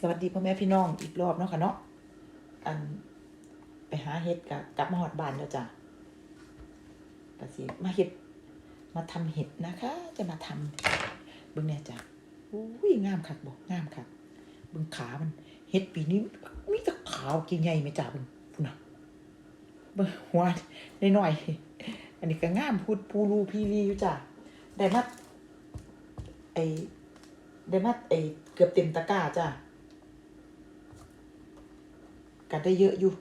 สวัสดีพ่อแม่พี่น้องอีกรอบเนาะค่ะเนาะอันไปหาเฮ็ดกับกลับมาหอดบานแล้วจ้ะก็สิมาเฮ็ดมาทำเห็ดนะคะ จะมาทำเบิ่งเนี่ยจ้ะอุ้ยงามคักบอกงามคักเบิ่งขามันเฮ็ดปีนี้มีแต่ขาวกี่ใหญ่ไหมจ้ะเบิ่งพุ่นน่ะเบิ่งหัวน้อยๆอันนี้ก็งามพูดปูรูพีรีอยู่จ้ะได้มาไอได้มาไอเกือบเต็มตะกร้าจ้ะ กัดได้เยอะอยู่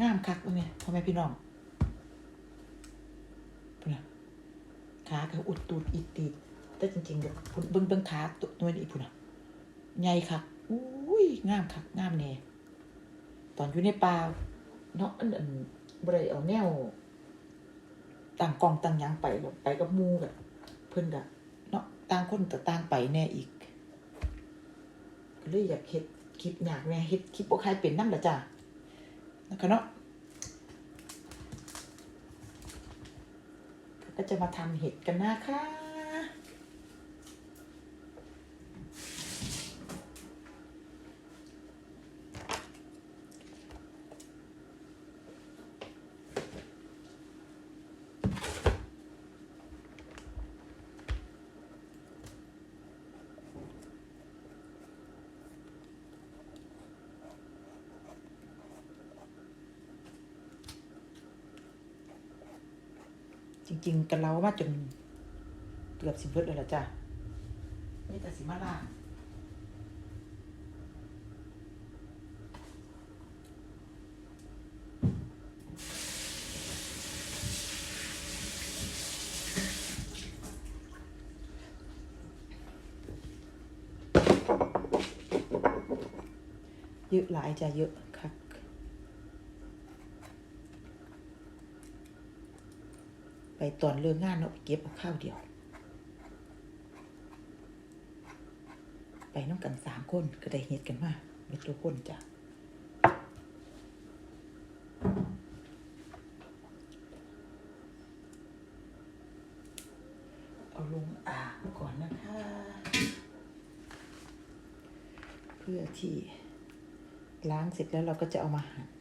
งามคักบ่แม่พ่อแม่พี่น้องพุ่นะขาก็อุดตูดอีดตีดแต่จริงๆแบบพุ่นเบิ่งเบิ่งขาตัวตัวนี้พุ่นน่ะใหญ่คักอุ้ยงามคักงามแน่ตอนอยู่ในป่าเนาะอันอันบ่ได้เอาแนวต่างกองต่างยังไปหรอกไปกับมู่กับเพิ่อนก็เนาะต่างคนก็ต่างไปแน่อีก ก็เลยอยากเฮ็ดคลิปอยากแน่เฮ็ดคลิปบ่ใครเป็นนำละจ้ะนะคะเนาะก็จะมาทำเห็ดกันนะคะ จริง ๆ กันเราว่าจนเกือบสิบเบิดเลยละจ้ะนี่แต่สิมาล่างเยอะหลายจ้ะเยอะคัก ไปตอนเลิกงานเนาะไปเก็บเอาข้าวเดียว ไปน้องกันสามคนก็ได้เฮ็ดกันมาเป็นตัวคนจ้ะเอาลงอ่างก่อนนะคะ เพื่อที่ล้างเสร็จแล้วเราก็จะเอามาหั่น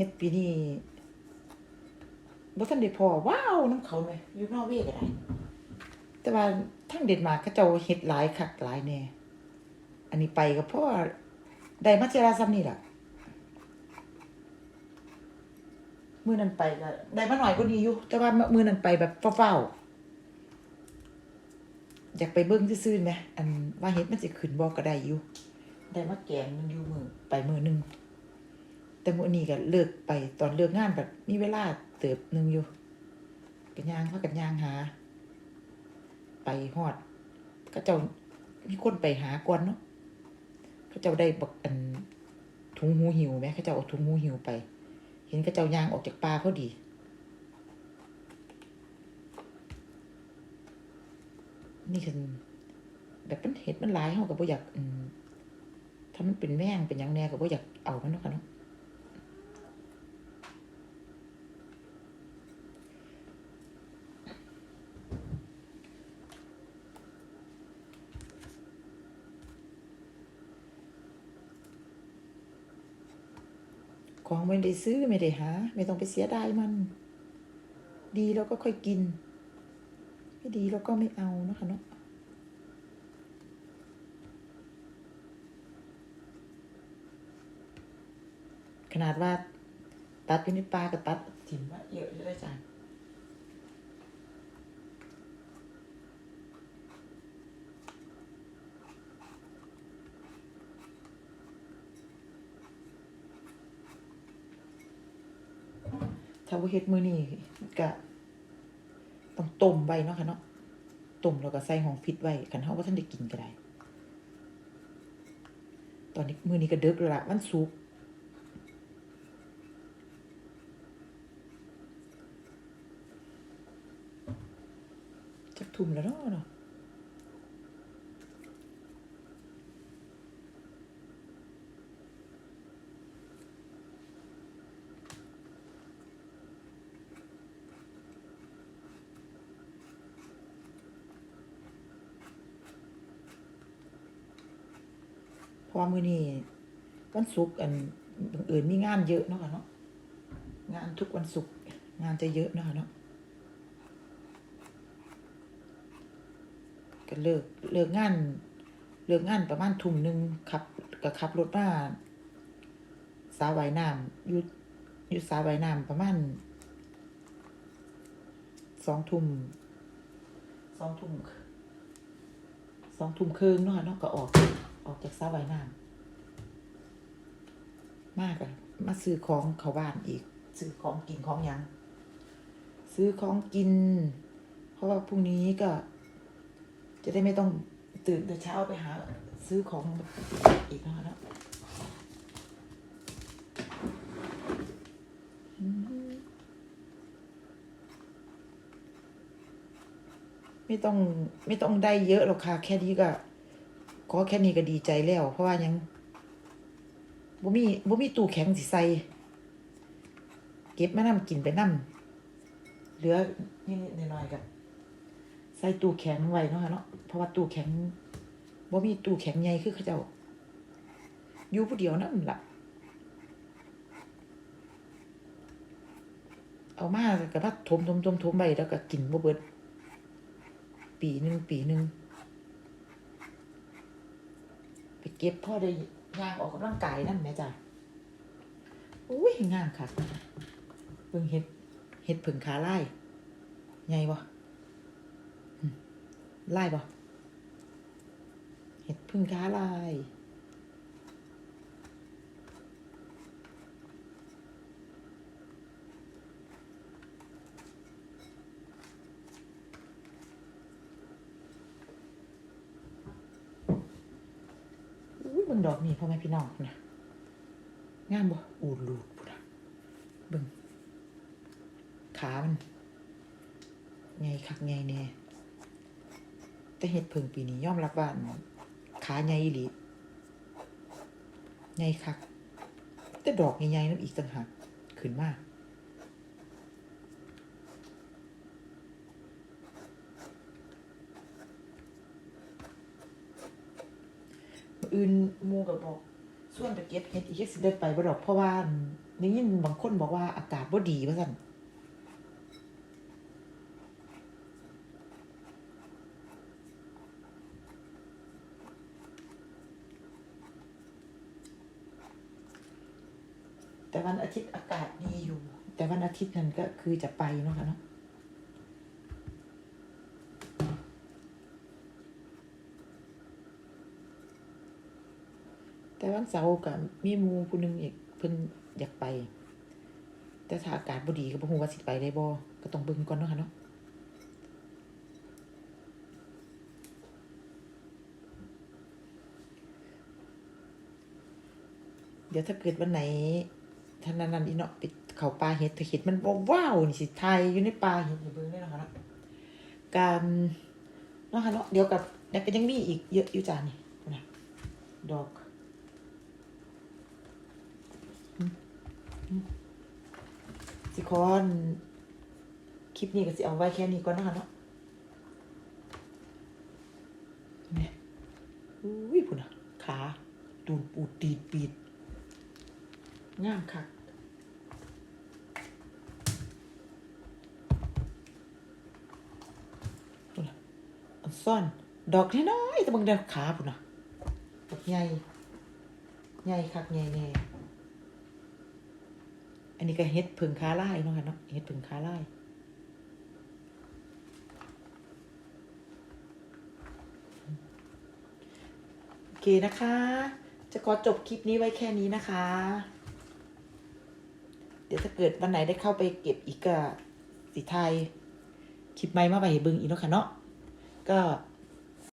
เฮ็ดปีนี้บ่ทันได้พอว้าวน้ำเขาไหมอยู่นอกเวกก็ได้แต่ว่าทั้งเด็ดมาร์กเขาเจ้าเฮ็ดหลายคักหลายแน่อันนี้ไปก็เพราะว่าได้มาเจราซ้ำนี่ล่ะมื้อนั้นไปก็ได้มาหน่อยก็ดีอยู่แต่ว่ามื้อนั้นไปแบบเฝ้าๆอยากไปเบิ่งซื่อๆไหมอันว่าเฮ็ดมันสิขึ้นบ่ก็ได้อยู่ได้มาแกงหนึงอยู่มื้อไปมื้อหนึง แต่มื้อนี้ก็เลิกไปตอนเลิกงานแบบมีเวลาเติบหนึงอยู่กันยางพากันยางหา ไปฮอดก็เจ้ามีคนไปหาก่อนเนาะเขาเจ้าได้บักอันถุงหูหิวไหมเขาเจ้าเอาถุงหูหิวไป เห็นเขาเจ้ายางออกจากป่าพอดีนี่คือแบบมันเห็ดมันหลายเฮาก็บ่อยากถ้ามันเป็นแมงเป็นยังแน่ก็บ่อยากเอามันเนาะค่ะเนาะ ไม่ได้ซื้อไม่ได้หา ไม่ต้องไปเสียดายมัน ดีแล้วก็ค่อยกิน ไม่ดีแล้วก็ไม่เอานะคะเนาะขนาดว่า ตัดอยู่ในปลากับตัดถิ่มว่าเยอะเลยจ้ะ ถ้าว่าเฮ็ดมือนี่ก็ต้องต้มไว้เนาะค่ะเนาะต้มแล้วก็ใส่ห้องฟิตไว้คันเฮาบ่ทันได้กินก็ได้ ตอนนี้มือนี้ก็ดึกแล้วละวันศุกจักทุ่มแล้วเนาะเนาะเพราะ ว่ามือนี้วันศุกร์อันบังเอิญมีงานเยอะเนาะค่ะเนาะงานทุกวันศุกร์งานจะเยอะเนาะค่ะเนาะก็เลิกเลิกงานเลิกงานประมาณทุ่มหนึ่งขับก็ขับรถมาสาว่าน้ำอยู่อยู่สาว่าน้ำประมาณสองทุ่มสองทุ่มสองทุ่มครึ่งเนาะค่ะเนาะก็ออก ออกจากสาว่ายน้ำมากอะมาซื้อของเขาบ้านอีก ซื้อของกินของยัง ซื้อของกิน เพราะว่าพรุ่งนี้ก็ จะได้ไม่ต้องตื่นแต่เช้าไปหา ซื้อของอีกแล้วนะอืมไม่ต้องไม่ต้องได้เยอะหรอกค่ะแค่นี้ก็ ขอแค่นี้ก็ดีใจแล้ว เพราะว่ายังบ่มีบ่มีตู้แข็งสิใส่เก็บมานํกินไปนํเหลือนิดๆหน่อยๆกับใส่ตู้แข็งไว้เนาะค่ะเนาะเพราะว่าตู้แข็งบ่มีตู้แข็งใหญ่คือเขาเจ้าอยู่ผู้เดียวนั่นล่ะเอามาก็มาถมถมถมถมไว้แล้วก็กินบ่เบิดปีหนึ่งปีหนึ่งไป เก็บพ่อได้งานออกกำลังกายนั่นแหม่จ้ะอุ้ยงามค่ะเบิ่งเห็ดเห็ดผึ่งขาไล่ใหญ่บ่ไล่บ่เห็ดผึ่งขาลายอุ้ยเบิ่ง ดอกนี่พ่อแม่พี่น้องนะงามบ่อูดลูดพุ่นะเบิ่งขามันไงคักไงเน่แต่เห็ดเพิ่งปีนี้ย่อมรับว่าขาใหญ่อีหลีไงคักแต่ดอกใหญ่ๆนั่นอีกต่างหากขึ้นมาก อื่นมูก็บอกส่วนไปเก็บเห็ดอีกสิได้ไปบ่ดอกเพราะว่าได้ยินบางคนบอกว่าอากาศบ่ดีว่าซั่นแต่วันอาทิตย์อากาศดีอยู่ แต่วันอาทิตย์นั้นก็คือจะไปเนาะค่ะเนาะ แต่วันเสาร์ก็มีมูผู้หนึงอีกเพิ่นอยากไป แต่ถ้าอากาศบ่ดีก็บ่ฮู้ว่าสิไปได้บ่ก็ต้องเบิ่งก่อนเนาะค่ะเนาะเดี๋ยวถ้าเกิดวันไหนท่านนั้นอีเนาะไปเขาปลาเห็ดถ้าเห็ดมันบ่ว้าวนี่สิไทยอยู่ในปลาเห็ดให้เบิ่งได้เนาะค่ะเนาะการเนาะค่ะเนาะเดี๋ยวกับแล้วก็ยังมีอีกเยอะอยู่จ้านี่นะดอกอืมอืม สิคอนคลิปนี้ก็สิเอาไว้แค่นี้ก่อนนะคะเนาะเนี่ยอุ้ยพุ่นน่ะขาตูนปูดตีดปีดงามค่ะพุ่นน่ะซ่อน ดอกน้อยๆแต่บางเดียวขาพุ่นน่ะดอกใหญ่ ใหญ่คักใหญ่แน่ อันนี้ก็เฮ็ดผึ่งขาไลายเนาะค่ะเนาะเฮ็ดผึ่งขาไลายโอเคนะคะ จะขอจบคลิปนี้ไว้แค่นี้นะคะ เดี๋ยวถ้าเกิดวันไหนได้เข้าไปเก็บอีกก็สิไทยคลิปใหม่มาไปเบิ่งอีกเนาะค่ะเนาะก็